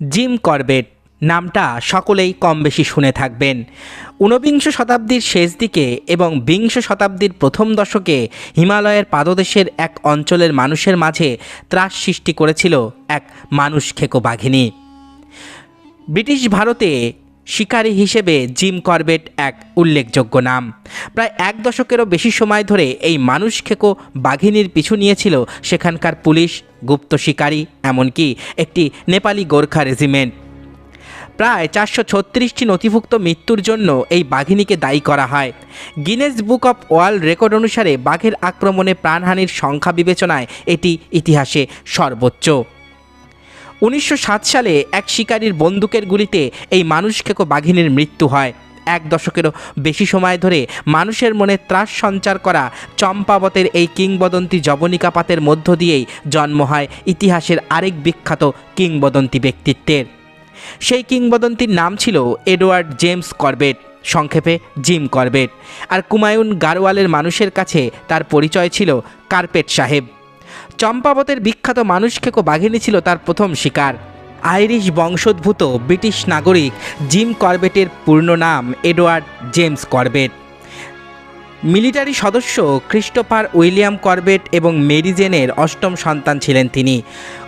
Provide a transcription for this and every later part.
Jim Corbett নামটা সকলেই কম বেশি শুনে থাকবেন। ঊনবিংশ শতাব্দীর শেষ দিকে এবং বিংশ শতাব্দীর প্রথম দশকে হিমালয়ের পাদদেশের এক অঞ্চলের মানুষের মাঝে ত্রাস সৃষ্টি করেছিল এক মানুষ খেকো বাঘিনী। ব্রিটিশ ভারতে শিকারী হিসেবে জিম করবেট এক উল্লেখযোগ্য নাম। প্রায় এক দশকেরও বেশি সময় ধরে এই মানুষ খেকো বাঘিনীর পিছু নিয়েছিল সেখানকার পুলিশ গুপ্ত শিকারী, এমনকি একটি নেপালি গোর্খা রেজিমেন্ট। প্রায় চারশো ছত্রিশটি নথিভুক্ত মৃত্যুর জন্য এই বাঘিনীকে দায়ী করা হয়। Guinness Book of World Record অনুসারে বাঘের আক্রমণে প্রাণহানির সংখ্যা বিবেচনায় এটি ইতিহাসে সর্বোচ্চ। উনিশশো সাত সালে এক শিকারীর বন্দুকের গুলিতে এই মানুষ খেকো বাঘিনীর মৃত্যু হয়। এক দশকেরও বেশি সময় ধরে মানুষের মনে ত্রাস সঞ্চার করা চম্পাবতের এই কিংবদন্তি জবনিকাপাতের মধ্য দিয়েই জন্ম হয় ইতিহাসের আরেক বিখ্যাত কিংবদন্তি ব্যক্তিত্বের। সেই কিংবদন্তির নাম ছিল এডওয়ার্ড জেমস করবেট, সংক্ষেপে জিম করবেট। আর কুমায়ুন গারওয়ালের মানুষের কাছে তার পরিচয় ছিল কার্পেট সাহেব। চম্পাবতের বিখ্যাত মানুষ খেকো বাঘিনী ছিল তার প্রথম শিকার। আইরিশ বংশোদ্ভূত ব্রিটিশ নাগরিক জিম করবেটের পূর্ণ নাম এডওয়ার্ড জেমস করবেট। মিলিটারি সদস্য ক্রিস্টোফার উইলিয়াম করবেট এবং মেরি জেনের অষ্টম সন্তান ছিলেন তিনি।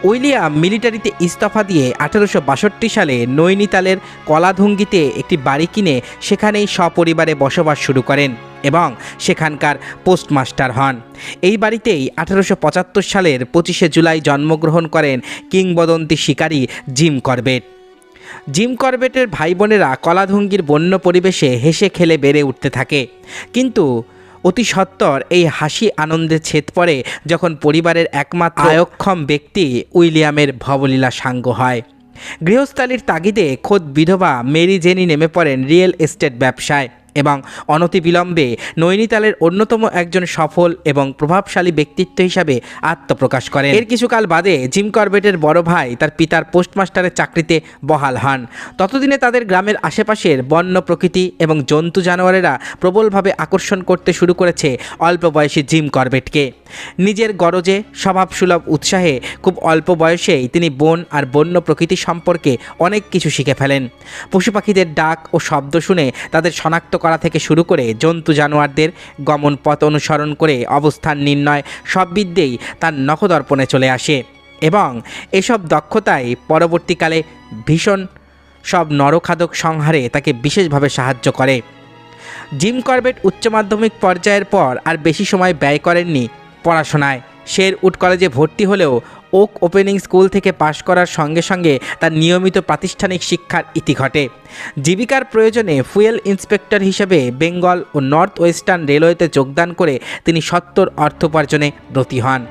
উইলিয়াম মিলিটারিতে ইস্তফা দিয়ে আঠেরোশো বাষট্টি সালে নৈনিতালের কলাধুঙ্গিতে একটি বাড়ি কিনে সেখানেই সপরিবারে বসবাস শুরু করেন। এবং সেখানকার পোস্টমাস্টার হন। এই বাড়িতেই আঠারোশো পঁচাত্তর সালের পঁচিশে জুলাই জন্মগ্রহণ করেন কিংবদন্তি শিকারী জিম করবেট। জিম করবেটের ভাই বোনেরা কলাধুঙ্গির বন্য পরিবেশে হেসে খেলে বেড়ে উঠতে থাকে। কিন্তু অতি সত্বর এই হাসি আনন্দে ছেদ পড়ে যখন পরিবারের একমাত্র আয়ক্ষম ব্যক্তি উইলিয়ামের ভবলীলা সাঙ্গ হয়। গৃহস্থালির তাগিদে খোদ বিধবা মেরি জেনি নেমে পড়েন রিয়েল এস্টেট ব্যবসায়। এবং অনতিবিলম্বে নৈনিতালের অন্যতম একজন সফল এবং প্রভাবশালী ব্যক্তিত্ব হিসাবে আত্মপ্রকাশ করেন। এর কিছুকাল বাদে জিম করবেটের বড় ভাই তার পিতার পোস্টমাস্টারের চাকরিতে বহাল হন। ততদিনে তাদের গ্রামের আশেপাশের বন্য প্রকৃতি এবং জন্তু জানোয়ারেরা প্রবলভাবে আকর্ষণ করতে শুরু করেছে অল্প বয়সী জিম করবেটকে। নিজের গরজে, স্বভাবসুলভ উৎসাহে খুব অল্প বয়সেই তিনি বন আর বন্য প্রকৃতি সম্পর্কে অনেক কিছু শিখে ফেলেন। পশু পাখিদের ডাক ও শব্দ শুনে তাদের শনাক্ত করা থেকে শুরু করে জন্তু জানোয়ারদের গমন পথ অনুসরণ করে অবস্থান নির্ণয় সব বিদ্যেই তার নখদর্পণে চলে আসে। এবং এসব দক্ষতাই পরবর্তীকালে ভীষণ সব নরখাদক সংহারে তাকে বিশেষভাবে সাহায্য করে। জিম করবেট উচ্চ মাধ্যমিক পর্যায়ের পর আর বেশি সময় ব্যয় করেননি পড়াশোনায়। শের শেরউড কলেজে ভর্তি হলেও ওক ওপেনিং স্কুল থেকে পাশ করার সঙ্গে সঙ্গে তার নিয়মিত প্রাতিষ্ঠানিক শিক্ষার ইতি ঘটে। জীবিকার প্রয়োজনে ফুয়েল ইন্সপেক্টর হিসেবে বেঙ্গল ও নর্থ ওয়েস্টার্ন রেলওয়েতে যোগদান করে তিনি সত্তর অর্থোপার্জনে ব্রতী হন।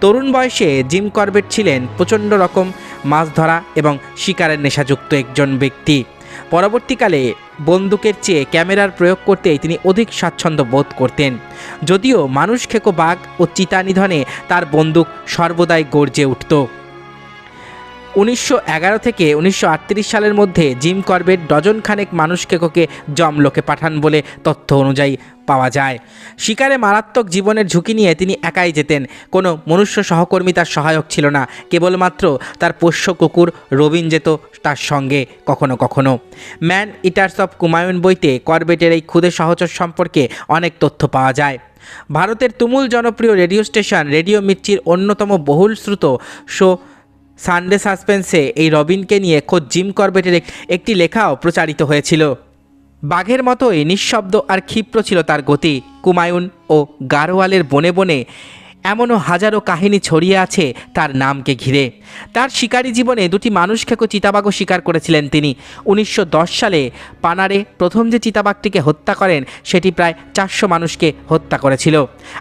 তরুণ বয়সে জিম করবেট ছিলেন প্রচণ্ড রকম মাছ ধরা এবং শিকারের নেশাযুক্ত একজন ব্যক্তি। পরবর্তীকালে বন্দুকের চেয়ে ক্যামেরার প্রয়োগ করতেই তিনি অধিক স্বাচ্ছন্দ্য বোধ করতেন। যদিও মানুষ খেকো বাঘ ও চিতা নিধনে তার বন্দুক সর্বদাই গর্জে উঠত। উনিশশো এগারো থেকে উনিশশো আটত্রিশ সালের মধ্যে জিম করবেট ডজন খানেক মানুষ খেকোকে জমলোকে পাঠান বলে তথ্য অনুযায়ী পাওয়া যায়। শিকারে মারাত্মক জীবনের ঝুঁকি নিয়ে তিনি একাই যেতেন। কোনো মনুষ্য সহকর্মী তার সহায়ক ছিল না। কেবলমাত্র তার পোষ্য কুকুর রবিন যেত তার সঙ্গে কখনো কখনো। ম্যান ইটার্স অফ কুমায়ুন বইতে করবেটের এই ক্ষুদে সহচর সম্পর্কে অনেক তথ্য পাওয়া যায়। ভারতের তুমুল জনপ্রিয় রেডিও স্টেশন রেডিও মির্চির অন্যতম বহুল শ্রুত শো সানডে সাসপেন্সে এই রবিনকে নিয়ে খোদ জিম করবেটের একটি লেখাও প্রচারিত হয়েছিল। বাঘের মতোই নিঃশব্দ আর ক্ষিপ্র ছিল তার গতি। কুমায়ুন ও গারোয়ালের বনে বনে এমনও হাজারো কাহিনী ছড়িয়ে আছে তার নামকে ঘিরে। তার শিকারী জীবনে দুটি মানুষ খেকো চিতাবাঘও শিকার করেছিলেন তিনি। উনিশশো দশ সালে পানারে প্রথম যে চিতাবাঘটিকে হত্যা করেন, সেটি প্রায় চারশো মানুষকে হত্যা করেছিল।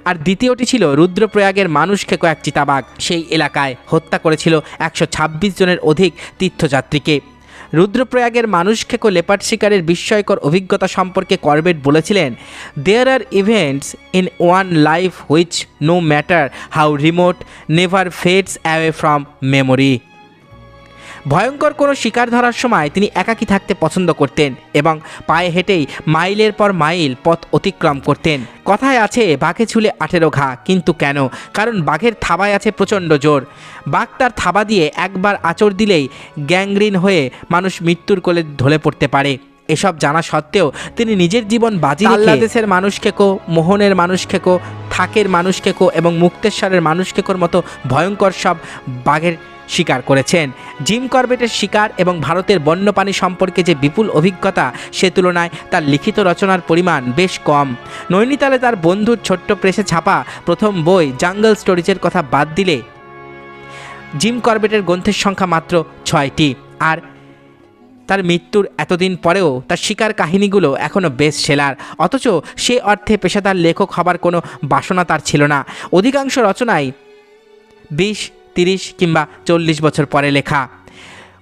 আর দ্বিতীয়টি ছিল রুদ্রপ্রয়াগের মানুষ খেকো এক চিতাবাঘ। সেই এলাকায় হত্যা করেছিল একশো ছাব্বিশ জনের অধিক তীর্থযাত্রীকে। রুদ্রপ্রয়াগের মানুষ খেকো লেপার্ড শিকারের বিস্ময়কর অভিজ্ঞতা সম্পর্কে করবেট বলেছিলেন there are events in one life which no matter how remote never fades away from memory ভয়ঙ্কর কোনো শিকার ধরার সময় তিনি একাকী থাকতে পছন্দ করতেন এবং পায়ে হেঁটেই মাইলের পর মাইল পথ অতিক্রম করতেন। কথায় আছে, বাঘে ছুলে আঠেরো ঘা, কিন্তু কেন? কারণ বাঘের থাবায় আছে প্রচণ্ড জোর। বাঘ তার থাবা দিয়ে একবার আচর দিলেই গ্যাংগ্রিন হয়ে মানুষ মৃত্যুর কোলে ঢলে পড়তে পারে। এসব জানা সত্ত্বেও তিনি নিজের জীবন বাজি বাংলাদেশের মানুষ খেকো মোহনের মানুষ খেকো থাকের মানুষ খেকো এবং মুক্তেশ্বরের মানুষ খেকোর মতো ভয়ঙ্কর সব বাঘের শিকার করেছেন। জিম করবেটের শিকার এবং ভারতের বন্যপ্রাণী সম্পর্কে যে বিপুল অভিজ্ঞতা সে তুলনায় তার লিখিত রচনার পরিমাণ বেশ কম। নৈনিতালে তার বন্ধুর ছোট্ট প্রেসে ছাপা প্রথম বই জাঙ্গল স্টোরিজের কথা বাদ দিলে জিম করবেটের গ্রন্থের সংখ্যা মাত্র ছয়টি। আর তার মৃত্যুর এতদিন পরেও তার শিকার কাহিনীগুলো এখনও বেশ সেলার। অথচ সে অর্থে পেশাদার লেখক হবার কোনো বাসনা তার ছিল না। অধিকাংশ রচনায় বিশ তিরিশ কিংবা চল্লিশ বছর পরে লেখা।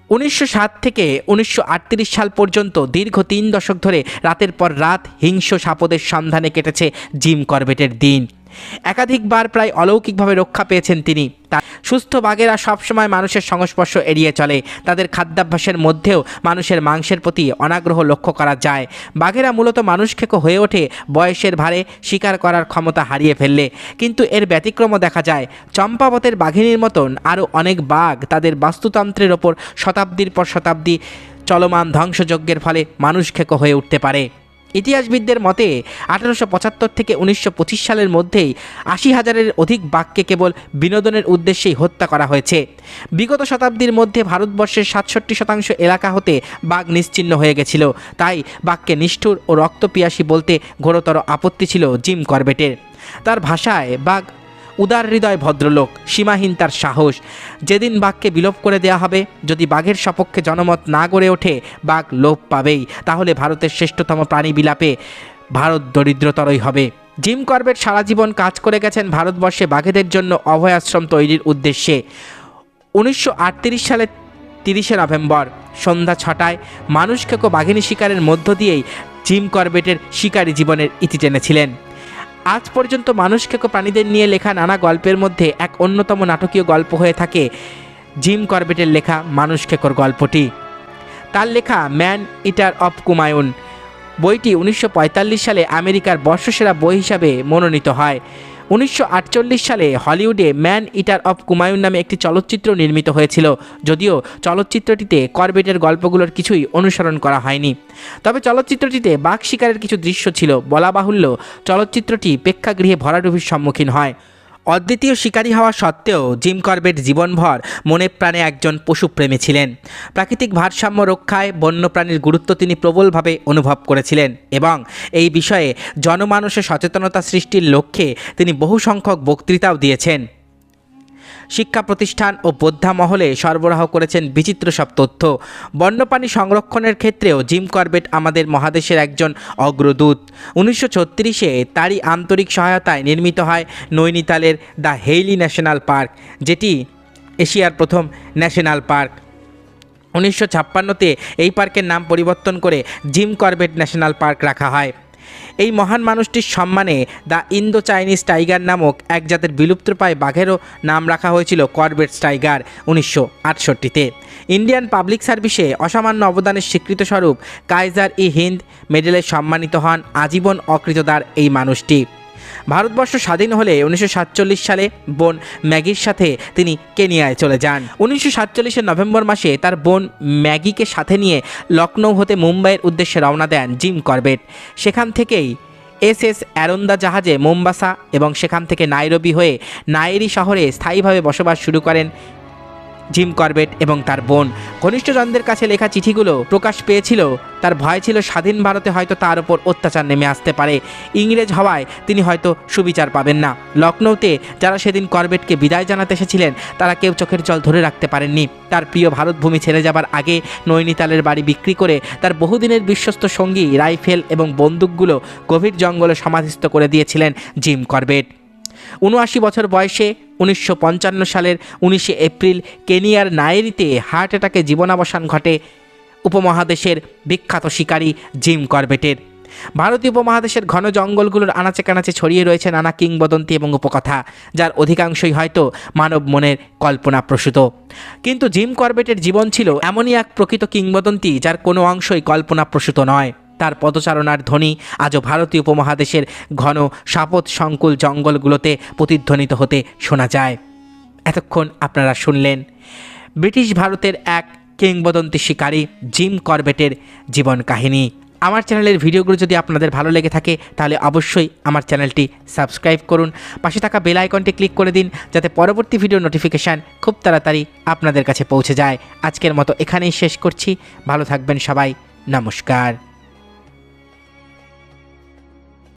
উনিশশো সাত থেকে উনিশশো আটত্রিশ সাল পর্যন্ত দীর্ঘ তিন দশক ধরে রাতের পর রাত হিংস্র সাপদের সন্ধানে কেটেছে জিম করবেটের দিন। একাধিকবার প্রায় অলৌকিকভাবে রক্ষা পেয়েছেন তিনি। সুস্থ বাঘেরা সবসময় মানুষের সংস্পর্শ এড়িয়ে চলে। তাদের খাদ্যাভ্যাসের মধ্যেও মানুষের মাংসের প্রতি অনাগ্রহ লক্ষ্য করা যায়। বাঘেরা মূলত মানুষ খেকো হয়ে ওঠে, বয়সের ভারে শিকার করার ক্ষমতা হারিয়ে ফেললে। কিন্তু এর ব্যতিক্রমও দেখা যায়। চম্পাবতের বাঘিনীর মতন আরও অনেক বাঘ তাদের বাস্তুতন্ত্রের ওপর শতাব্দীর পর শতাব্দী চলমান ধ্বংসযজ্ঞের ফলে মানুষ খেকো হয়ে উঠতে পারে। ইতিহাসবিদদের মতে, আঠারোশো পঁচাত্তর থেকে উনিশশো পঁচিশ সালের মধ্যেই আশি হাজারের অধিক বাঘকে কেবল বিনোদনের উদ্দেশ্যেই হত্যা করা হয়েছে। বিগত শতাব্দীর মধ্যে ভারতবর্ষের সাতষট্টি শতাংশ এলাকা হতে বাঘ নিশ্চিহ্ন হয়ে গেছিল। তাই বাঘকে নিষ্ঠুর ও রক্তপিয়াসী বলতে ঘোরতর আপত্তি ছিল জিম করবেটের। তার ভাষায়, বাঘ উদার হৃদয় ভদ্রলোক, সীমাহীন তার সাহস। যেদিন বাঘকে বিলোপ করে দেয়া হবে, যদি বাঘের সপক্ষে জনমত না গড়ে ওঠে, বাঘ লোপ পাবেই। তাহলে ভারতের শ্রেষ্ঠতম প্রাণী বিলাপে ভারত দরিদ্রতরই হবে। জিম করবেট সারা জীবন কাজ করে গেছেন ভারতবর্ষে বাঘেদের জন্য অভয়াশ্রম তৈরির উদ্দেশ্যে। উনিশশো সালে তিরিশে নভেম্বর, সন্ধ্যা ছটায় মানুষ খেকো বাঘিনী শিকারের মধ্য দিয়েই জিম করবেটের শিকারী জীবনের ইতি টেনেছিলেন। আজ পর্যন্ত মানুষকে প্রাণীদের নিয়ে লেখা নানা গল্পের মধ্যে এক অন্যতম নাটকীয় গল্প হয়ে থাকে জিম করবেটের লেখা মানুষ খেকর গল্পটি। তার লেখা ম্যান ইটার অফ কুমায়ুন। বইটি উনিশশো পঁয়তাল্লিশ সালে আমেরিকার বর্ষসেরা বই হিসাবে মনোনীত হয়। উনিশশো আটচল্লিশ সালে হলিউডে ম্যান ইটার অফ কুমায়ুন নামে একটি চলচ্চিত্র নির্মিত হয়েছিল, যদিও চলচ্চিত্রটিতে করবেটের গল্পগুলোর কিছুই অনুসরণ করা হয়নি। তবে চলচ্চিত্রটিতে বাঘ শিকারের কিছু দৃশ্য ছিল। বলা বাহুল্য, চলচ্চিত্রটি প্রেক্ষাগৃহে ভরাডুভির সম্মুখীন হয়। অদ্বিতীয় শিকারী হওয়া সত্ত্বেও জিম করবেট জীবনভর মনে প্রাণে একজন পশুপ্রেমী ছিলেন। প্রাকৃতিক ভারসাম্য রক্ষায় বন্যপ্রাণীর গুরুত্ব তিনি প্রবলভাবে অনুভব করেছিলেন এবং এই বিষয়ে জনমানুষের সচেতনতা সৃষ্টির লক্ষ্যে তিনি বহু সংখ্যক বক্তৃতাও দিয়েছেন। শিক্ষা প্রতিষ্ঠান ও বোদ্ধা মহলে সরবরাহ করেছেন বিচিত্র সব তথ্য। বন্যপ্রাণী সংরক্ষণের ক্ষেত্রেও জিম করবেট আমাদের মহাদেশের একজন অগ্রদূত। উনিশশো ছত্রিশে তারই আন্তরিক সহায়তায় নির্মিত হয় নৈনিতালের দ্য হেইলি ন্যাশনাল পার্ক, যেটি এশিয়ার প্রথম ন্যাশনাল পার্ক। উনিশশো ছাপ্পান্নতে এই পার্কের নাম পরিবর্তন করে জিম করবেট ন্যাশনাল পার্ক রাখা হয়। এই মহান মানুষটির সম্মানে দ্য ইন্দো চাইনিজ টাইগার নামক এক জাতের বিলুপ্তপ্রায় বাঘেরও নাম রাখা হয়েছিল করবেট টাইগার উনিশশো আটষট্টিতে। ইন্ডিয়ান পাবলিক সার্ভিসে অসামান্য অবদানের স্বীকৃতস্বরূপ কাইজার ই হিন্দ মেডেলে সম্মানিত হন আজীবন অকৃতদার এই মানুষটি। ভারতবর্ষ স্বাধীন হলে উনিশশো সাতচল্লিশ সালে বোন ম্যাগির সাথে তিনি কেনিয়ায় চলে যান। উনিশশো সাতচল্লিশের নভেম্বর মাসে তার বোন ম্যাগিকে সাথে নিয়ে লখনৌ হতে মুম্বাইয়ের উদ্দেশ্যে রওনা দেন জিম করবেট। সেখান থেকেই এস এস অ্যারন্দা জাহাজে মোম্বাসা এবং সেখান থেকে নাইরবি হয়ে নাইরি শহরে স্থায়ীভাবে বসবাস শুরু করেন জিম করবেট এবং তার বোন। ঘনিষ্ঠজনদের কাছে লেখা চিঠিগুলো প্রকাশ পেয়েছিল। তার ভয় ছিল স্বাধীন ভারতে হয়তো তার ওপর অত্যাচার নেমে আসতে পারে। ইংরেজ হওয়ায় তিনি হয়তো সুবিচার পাবেন না। লখনৌতে যারা সেদিন করবেটকে বিদায় জানাতে এসেছিলেন, তারা কেউ চোখের জল ধরে রাখতে পারেননি। তার প্রিয় ভারতভূমি ছেড়ে যাবার আগে নৈনিতালের বাড়ি বিক্রি করে তার বহুদিনের বিশ্বস্ত সঙ্গী রাইফেল এবং বন্দুকগুলো গভীর জঙ্গলে সমাধিস্থ করে দিয়েছিলেন জিম করবেট। উনআশি বছর বয়সে উনিশশো পঞ্চান্ন সালের উনিশে এপ্রিল কেনিয়ার নায়েরিতে হার্ট অ্যাটাকে জীবনাবসান ঘটে উপমহাদেশের বিখ্যাত শিকারী জিম করবেটের। ভারতীয় উপমহাদেশের ঘন জঙ্গলগুলোর আনাচে কানাচে ছড়িয়ে রয়েছে নানা কিংবদন্তি এবং উপকথা, যার অধিকাংশই হয়তো মানব মনের কল্পনা প্রসূত কিন্তু জিম করবেটের জীবন ছিল এমনই এক প্রকৃত কিংবদন্তি, যার কোনো অংশই কল্পনা প্রসূত নয়। তার পদচারণার ধ্বনি আজও ভারতীয় উপমহাদেশের ঘন সাপত সংকুল জঙ্গলগুলোতে প্রতিধ্বনিত হতে শোনা যায়। এতক্ষণ আপনারা শুনলেন ব্রিটিশ ভারতের এক কিংবদন্তি শিকারী জিম করবেটের জীবন কাহিনী। আমার চ্যানেলের ভিডিওগুলো যদি আপনাদের ভালো লেগে থাকে, তাহলে অবশ্যই আমার চ্যানেলটি সাবস্ক্রাইব করুন। পাশে থাকা বেল আইকনটি ক্লিক করে দিন, যাতে পরবর্তী ভিডিও নোটিফিকেশান খুব তাড়াতাড়ি আপনাদের কাছে পৌঁছে যায়। আজকের মতো এখানেই শেষ করছি। ভালো থাকবেন সবাই। নমস্কার।